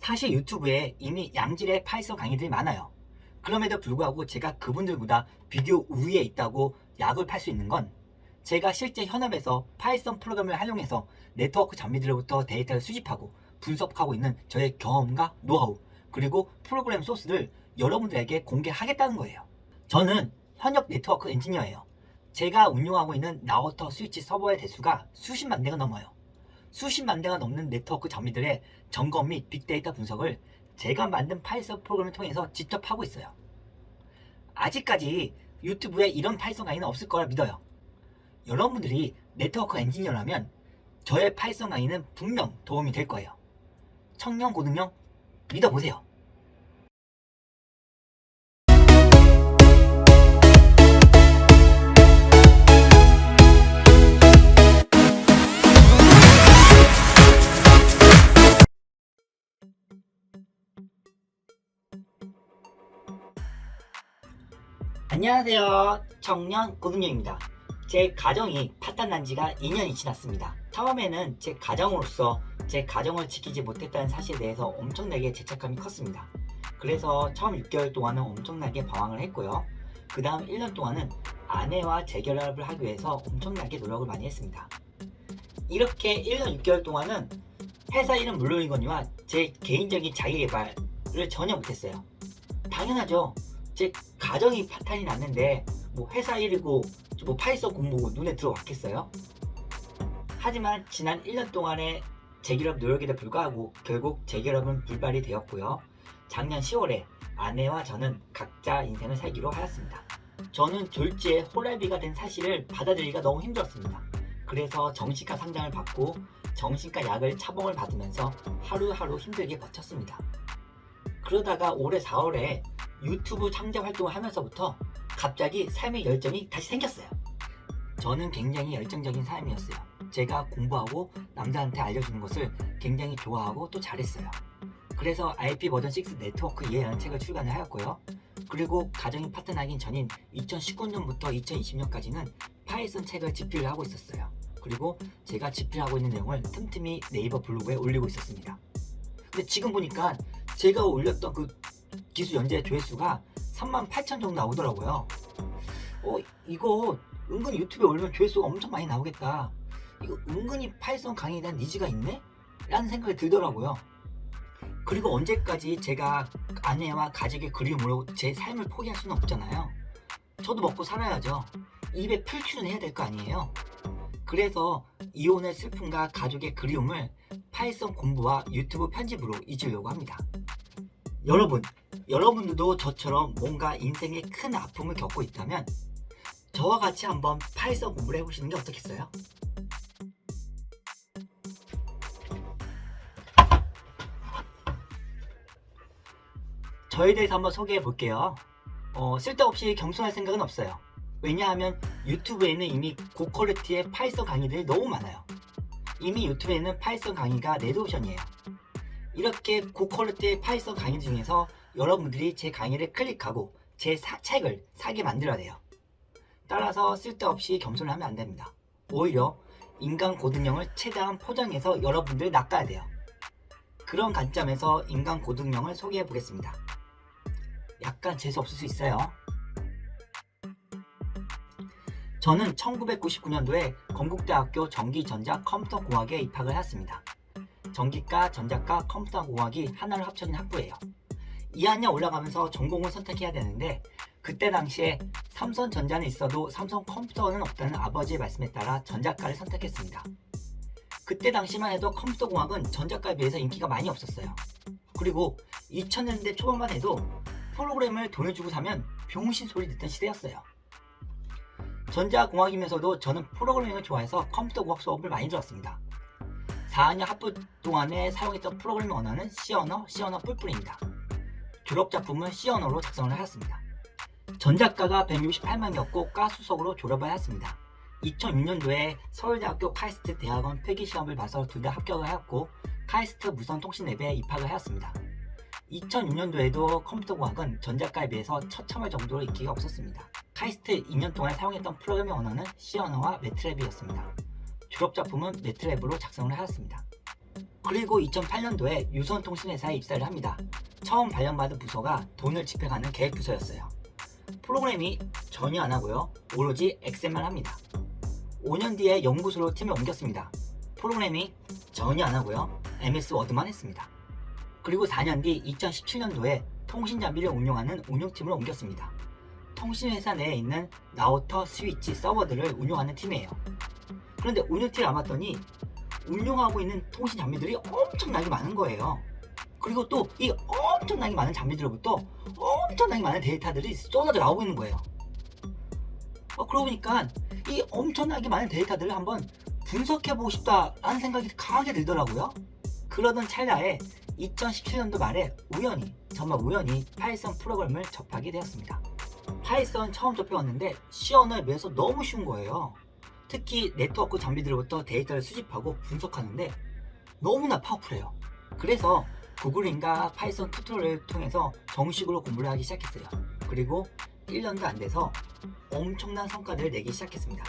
사실 유튜브에 이미 양질의 파이썬 강의들이 많아요. 그럼에도 불구하고 제가 그분들보다 비교 우위에 있다고 약을 팔 수 있는 건 제가 실제 현업에서 파이썬 프로그램을 활용해서 네트워크 장비들로부터 데이터를 수집하고 분석하고 있는 저의 경험과 노하우 그리고 프로그램 소스를 여러분들에게 공개하겠다는 거예요. 저는 현역 네트워크 엔지니어예요. 제가 운용하고 있는 라우터 스위치 서버의 대수가 수십만 대가 넘어요. 수십만 대가 넘는 네트워크 장비들의 점검 및 빅데이터 분석을 제가 만든 파이썬 프로그램을 통해서 직접 하고 있어요. 아직까지 유튜브에 이런 파이썬 강의는 없을 거라 믿어요. 여러분들이 네트워크 엔지니어라면 저의 파이썬 강의는 분명 도움이 될 거예요. 청년 고등형 믿어보세요. 안녕하세요. 청년 고등형입니다. 제 가정이 파탄난 지가 2년이 지났습니다. 처음에는 제 가정으로서 제 가정을 지키지 못했다는 사실에 대해서 엄청나게 죄책감이 컸습니다. 그래서 처음 6개월 동안은 엄청나게 방황을 했고요. 그 다음 1년 동안은 아내와 재결합을 하기 위해서 엄청나게 노력을 많이 했습니다. 이렇게 1년 6개월 동안은 회사 일은 물론이거니와 제 개인적인 자기개발을 전혀 못했어요. 당연하죠. 제 가정이 파탄이 났는데 뭐 회사 일이고 뭐 파이썬 공부고 눈에 들어왔겠어요? 하지만 지난 1년 동안의 재결합 노력에도 불구하고 결국 재결합은 불발이 되었고요. 작년 10월에 아내와 저는 각자 인생을 살기로 하였습니다. 저는 졸지에 호랄비가 된 사실을 받아들이기가 너무 힘들었습니다. 그래서 정신과 상담을 받고 정신과 약을 차봉을 받으면서 하루하루 힘들게 버텼습니다. 그러다가 올해 4월에 유튜브 창작 활동을 하면서부터 갑자기 삶의 열정이 다시 생겼어요. 저는 굉장히 열정적인 사람이었어요. 제가 공부하고 남자한테 알려주는 것을 굉장히 좋아하고 또 잘했어요. 그래서 IP 버전 6 네트워크 이해라는 책을 출간을 하였고요. 그리고 가정이 파트너긴 전인 2019년부터 2020년까지는 파이썬 책을 집필을 하고 있었어요. 그리고 제가 집필하고 있는 내용을 틈틈이 네이버 블로그에 올리고 있었습니다. 근데 지금 보니까 제가 올렸던 그 기술 연재 조회수가 3만 8천 정도 나오더라고요. 어, 이거 은근히 유튜브에 올리면 조회수가 엄청 많이 나오겠다. 이거 은근히 파이썬 강의에 대한 니즈가 있네? 라는 생각이 들더라고요. 그리고 언제까지 제가 아내와 가족의 그리움으로 제 삶을 포기할 수는 없잖아요. 저도 먹고 살아야죠. 입에 풀칠은 해야 될 거 아니에요. 그래서 이혼의 슬픔과 가족의 그리움을 파이썬 공부와 유튜브 편집으로 잊으려고 합니다. 여러분, 여러분들도 저처럼 뭔가 인생에 큰 아픔을 겪고 있다면 저와 같이 한번 파이썬 공부를 해보시는 게 어떻겠어요? 저에 대해서 한번 소개해 볼게요. 어, 쓸데없이 겸손할 생각은 없어요. 왜냐하면 유튜브에는 이미 고퀄리티의 파이썬 강의들이 너무 많아요. 이미 유튜브에는 파이썬 강의가 레드오션이에요. 이렇게 고퀄리티의 파이썬 강의 중에서 여러분들이 제 강의를 클릭하고 제 사- 책을 사게 만들어야 돼요. 따라서 쓸데없이 겸손을 하면 안 됩니다. 오히려 인간 고등형을 최대한 포장해서 여러분들 낚아야 돼요. 그런 관점에서 인간 고등형을 소개해 보겠습니다. 약간 재수 없을 수 있어요. 저는 1999년도에 건국대학교 전기전자 컴퓨터공학에 입학을 했습니다. 전기과, 전자과, 컴퓨터공학이 하나로 합쳐진 학부예요. 2학년 올라가면서 전공을 선택해야 되는데 그때 당시에 삼성전자는 있어도 삼성 컴퓨터는 없다는 아버지의 말씀에 따라 전자과를 선택했습니다. 그때 당시만 해도 컴퓨터공학은 전자과에 비해서 인기가 많이 없었어요. 그리고 2000년대 초반만 해도 프로그램을 돈을 주고 사면 병신 소리 듣던 시대였어요. 전자공학이면서도 저는 프로그래밍을 좋아해서 컴퓨터공학 수업을 많이 들었습니다. 4학년 학부 동안에 사용했던 프로그래밍 언어는 C 언어, C 언어 뿔뿔입니다. 졸업 작품은 C 언어로 작성을 하였습니다. 전작가가 168만이었고 가수석으로 졸업을 하였습니다. 2006년도에 서울대학교 카이스트 대학원 필기시험을 봐서 둘 다 합격을 하였고 카이스트 무선 통신랩에 입학을 하였습니다. 2006년도에도 컴퓨터공학은 전작가에 비해서 처참할 정도로 인기가 없었습니다. 카이스트 2년 동안 사용했던 프로그래밍 언어는 C 언어와 매트랩이었습니다. 졸업 작품은 매트랩으로 작성을 하였습니다. 그리고 2008년도에 유선통신회사에 입사를 합니다. 처음 발령받은 부서가 돈을 집행하는 계획 부서였어요. 프로그램이 전혀 안 하고요. 오로지 엑셀만 합니다. 5년 뒤에 연구소로 팀을 옮겼습니다. 프로그래밍 전혀 안 하고요. MS 워드만 했습니다. 그리고 4년 뒤 2017년도에 통신 장비를 운용하는 운용팀을 옮겼습니다. 통신회사 내에 있는 라우터, 스위치, 서버들을 운용하는 팀이에요. 그런데 운영팀을 남았더니 운용하고 있는 통신 장비들이 엄청나게 많은 거예요. 그리고 또 이 엄청나게 많은 장비들로부터 엄청나게 많은 데이터들이 쏟아져 나오고 있는 거예요. 어, 그러고 보니까 이 엄청나게 많은 데이터들을 한번 분석해보고 싶다라는 생각이 강하게 들더라고요. 그러던 찰나에 2017년도 말에 우연히, 정말 우연히 파이썬 프로그램을 접하게 되었습니다. 파이썬 처음 접해왔는데 시연을 매서 너무 쉬운 거예요. 특히 네트워크 장비들로부터 데이터를 수집하고 분석하는데 너무나 파워풀해요. 그래서 구글인가 파이썬 튜토리얼을 통해서 정식으로 공부를 하기 시작했어요. 그리고 1년도 안 돼서 엄청난 성과들을 내기 시작했습니다.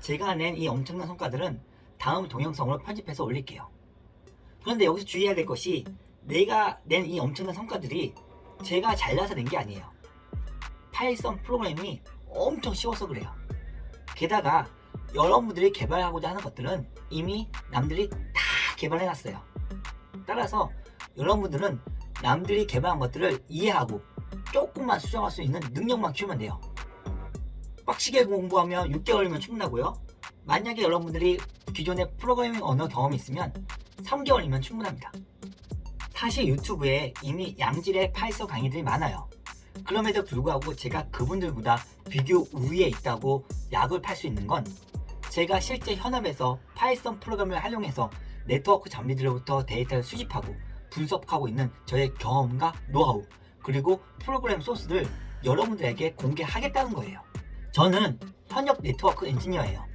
제가 낸 이 엄청난 성과들은 다음 동영상으로 편집해서 올릴게요. 그런데 여기서 주의해야 될 것이 내가 낸 이 엄청난 성과들이 제가 잘나서 낸 게 아니에요. 파이썬 프로그램이 엄청 쉬워서 그래요. 게다가 여러분들이 개발하고자 하는 것들은 이미 남들이 다 개발해놨어요. 따라서 여러분들은 남들이 개발한 것들을 이해하고 조금만 수정할 수 있는 능력만 키우면 돼요. 빡시게 공부하면 6개월이면 충분하고요. 만약에 여러분들이 기존의 프로그래밍 언어 경험이 있으면 3개월이면 충분합니다. 사실 유튜브에 이미 양질의 파이썬 강의들이 많아요. 그럼에도 불구하고 제가 그분들보다 비교 우위에 있다고 약을 팔 수 있는 건 제가 실제 현업에서 파이썬 프로그램을 활용해서 네트워크 장비들로부터 데이터를 수집하고 분석하고 있는 저의 경험과 노하우 그리고 프로그램 소스를 여러분들에게 공개하겠다는 거예요. 저는 현역 네트워크 엔지니어예요.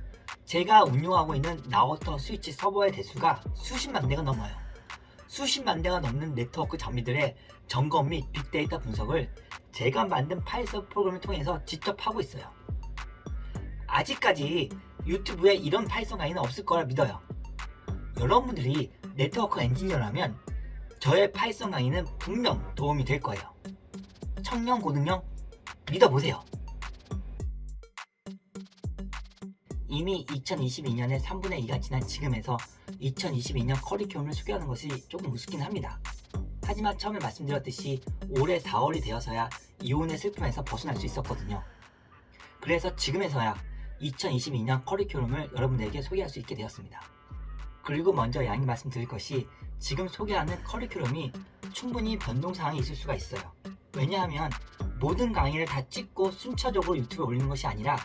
제가 운용하고 있는 라우터 스위치 서버의 대수가 수십만 대가 넘어요. 수십만 대가 넘는 네트워크 장비들의 점검 및 빅데이터 분석을 제가 만든 파이썬 프로그램을 통해서 직접 하고 있어요. 아직까지 유튜브에 이런 파이썬 강의는 없을 거라 믿어요. 여러분들이 네트워크 엔지니어라면 저의 파이썬 강의는 분명 도움이 될 거예요. 청년 고등형 믿어보세요. 이미 2022년에 3분의 2가 지난 지금에서 2022년 커리큘럼을 소개하는 것이 조금 우습긴 합니다. 하지만 처음에 말씀드렸듯이 올해 4월이 되어서야 이혼의 슬픔에서 벗어날 수 있었거든요. 그래서 지금에서야 2022년 커리큘럼을 여러분들에게 소개할 수 있게 되었습니다. 그리고 먼저 양해 말씀드릴 것이 지금 소개하는 커리큘럼이 충분히 변동사항이 있을 수가 있어요. 왜냐하면 모든 강의를 다 찍고 순차적으로 유튜브에 올리는 것이 아니라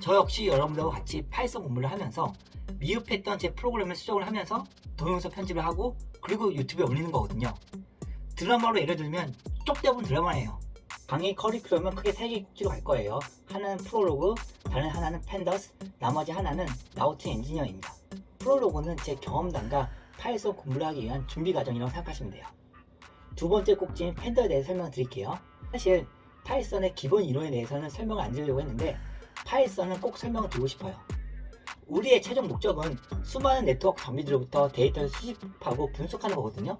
저 역시 여러분들과 같이 파이썬 공부를 하면서 미흡했던 제 프로그램을 수정을 하면서 동영상 편집을 하고 그리고 유튜브에 올리는 거거든요. 드라마로 예를 들면 쪽대본 드라마예요. 강의 커리큘럼은 크게 세개 꼭지로 갈 거예요. 하나는 프롤로그, 다른 하나는 팬더스, 나머지 하나는 라우팅 엔지니어입니다. 프롤로그는 제 경험담과 파이썬 공부를 하기 위한 준비 과정이라고 생각하시면 돼요. 두 번째 꼭지는 팬더에 대해 설명을 드릴게요. 사실 파이썬의 기본 이론에 대해서는 설명을 안 드리려고 했는데 파이썬은 꼭 설명을 드리고 싶어요. 우리의 최종 목적은 수많은 네트워크 장비들로부터 데이터를 수집하고 분석하는 거거든요.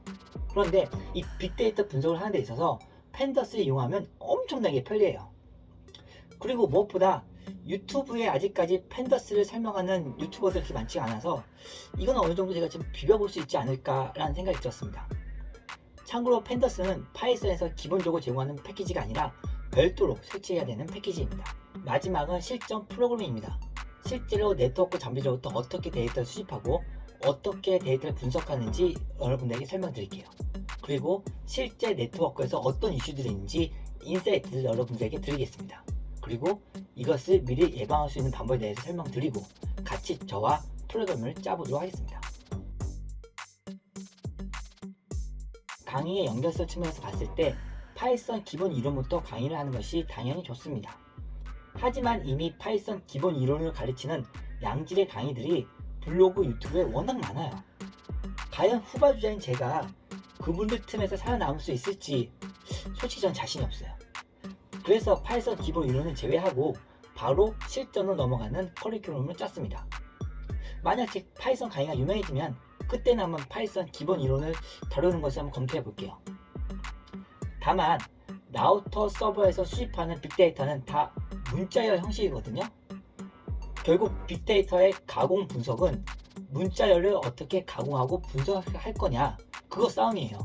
그런데 이 빅데이터 분석을 하는 데 있어서 팬더스를 이용하면 엄청나게 편리해요. 그리고 무엇보다 유튜브에 아직까지 팬더스를 설명하는 유튜버들이 그렇게 많지가 않아서 이건 어느 정도 제가 좀 비벼볼 수 있지 않을까라는 생각이 들었습니다. 참고로 팬더스는 파이썬에서 기본적으로 제공하는 패키지가 아니라 별도로 설치해야 되는 패키지입니다. 마지막은 실전 프로그램입니다. 실제로 네트워크 장비로부터 어떻게 데이터를 수집하고 어떻게 데이터를 분석하는지 여러분들에게 설명드릴게요. 그리고 실제 네트워크에서 어떤 이슈들이 있는지 인사이트를 여러분들에게 드리겠습니다. 그리고 이것을 미리 예방할 수 있는 방법에 대해서 설명드리고 같이 저와 프로그램을 짜보도록 하겠습니다. 강의의 연결성 측면에서 봤을 때 파이썬 기본 이론부터 강의를 하는 것이 당연히 좋습니다. 하지만 이미 파이썬 기본 이론을 가르치는 양질의 강의들이 블로그 유튜브에 워낙 많아요. 과연 후발주자인 제가 그분들 틈에서 살아남을 수 있을지 솔직히 전 자신이 없어요. 그래서 파이썬 기본 이론을 제외하고 바로 실전으로 넘어가는 커리큘럼을 짰습니다. 만약 제 파이썬 강의가 유명해지면 그때는 한번 파이썬 기본 이론을 다루는 것을 한번 검토해 볼게요. 다만 라우터 서버에서 수집하는 빅데이터는 다 문자열 형식이거든요. 결국 빅데이터의 가공 분석은 문자열을 어떻게 가공하고 분석할 거냐 그거 싸움이에요.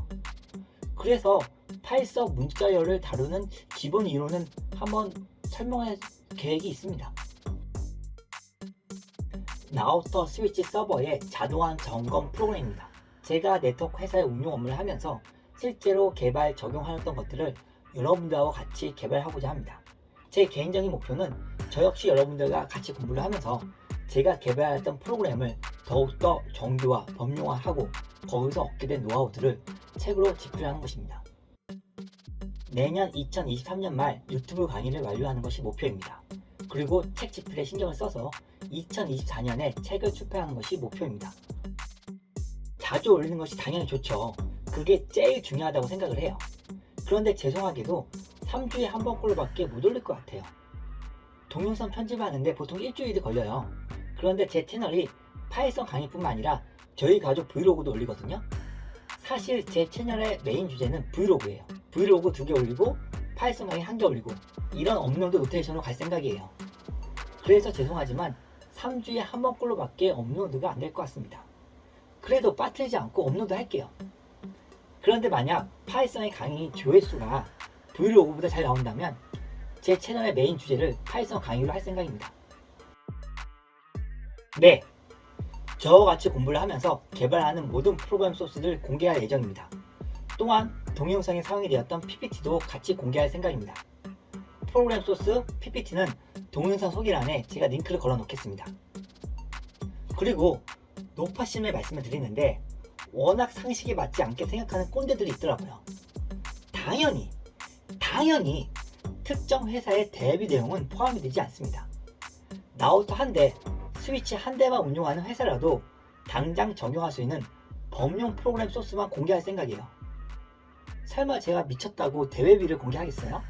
그래서 파이썬 문자열을 다루는 기본 이론은 한번 설명할 계획이 있습니다. 라우터 스위치 서버의 자동화 점검 프로그램입니다. 제가 네트워크 회사의 운용 업무를 하면서 실제로 개발 적용하였던 것들을 여러분들하고 같이 개발하고자 합니다. 제 개인적인 목표는 저 역시 여러분들과 같이 공부를 하면서 제가 개발했던 프로그램을 더욱더 정교화, 범용화하고 거기서 얻게 된 노하우들을 책으로 집필하는 것입니다. 내년 2023년 말 유튜브 강의를 완료하는 것이 목표입니다. 그리고 책 집필에 신경을 써서 2024년에 책을 출판하는 것이 목표입니다. 자주 올리는 것이 당연히 좋죠. 그게 제일 중요하다고 생각을 해요. 그런데 죄송하게도 3주에 한 번꼴로밖에 못 올릴 것 같아요. 동영상 편집하는데 보통 일주일이 걸려요. 그런데 제 채널이 파이썬 강의뿐만 아니라 저희 가족 브이로그도 올리거든요. 사실 제 채널의 메인 주제는 브이로그예요. 브이로그 두 개 올리고 파이썬 강의 한 개 올리고 이런 업로드 로테이션으로 갈 생각이에요. 그래서 죄송하지만 3주에 한 번꼴로밖에 업로드가 안 될 것 같습니다. 그래도 빠뜨리지 않고 업로드 할게요. 그런데 만약 파이썬의 강의 조회수가 브이로그보다 잘 나온다면 제 채널의 메인 주제를 파이썬 강의로 할 생각입니다. 네, 저와 같이 공부를 하면서 개발하는 모든 프로그램 소스를 공개할 예정입니다. 또한 동영상에 사용이 되었던 PPT도 같이 공개할 생각입니다. 프로그램 소스 PPT는 동영상 소개란에 제가 링크를 걸어 놓겠습니다. 그리고 노파심에 말씀을 드리는데 워낙 상식에 맞지 않게 생각하는 꼰대들이 있더라고요. 당연히, 당연히 특정 회사의 대비 내용은 포함이 되지 않습니다. 라우터 한 대, 스위치 한 대만 운용하는 회사라도 당장 적용할 수 있는 범용 프로그램 소스만 공개할 생각이에요. 설마 제가 미쳤다고 대회비를 공개하겠어요?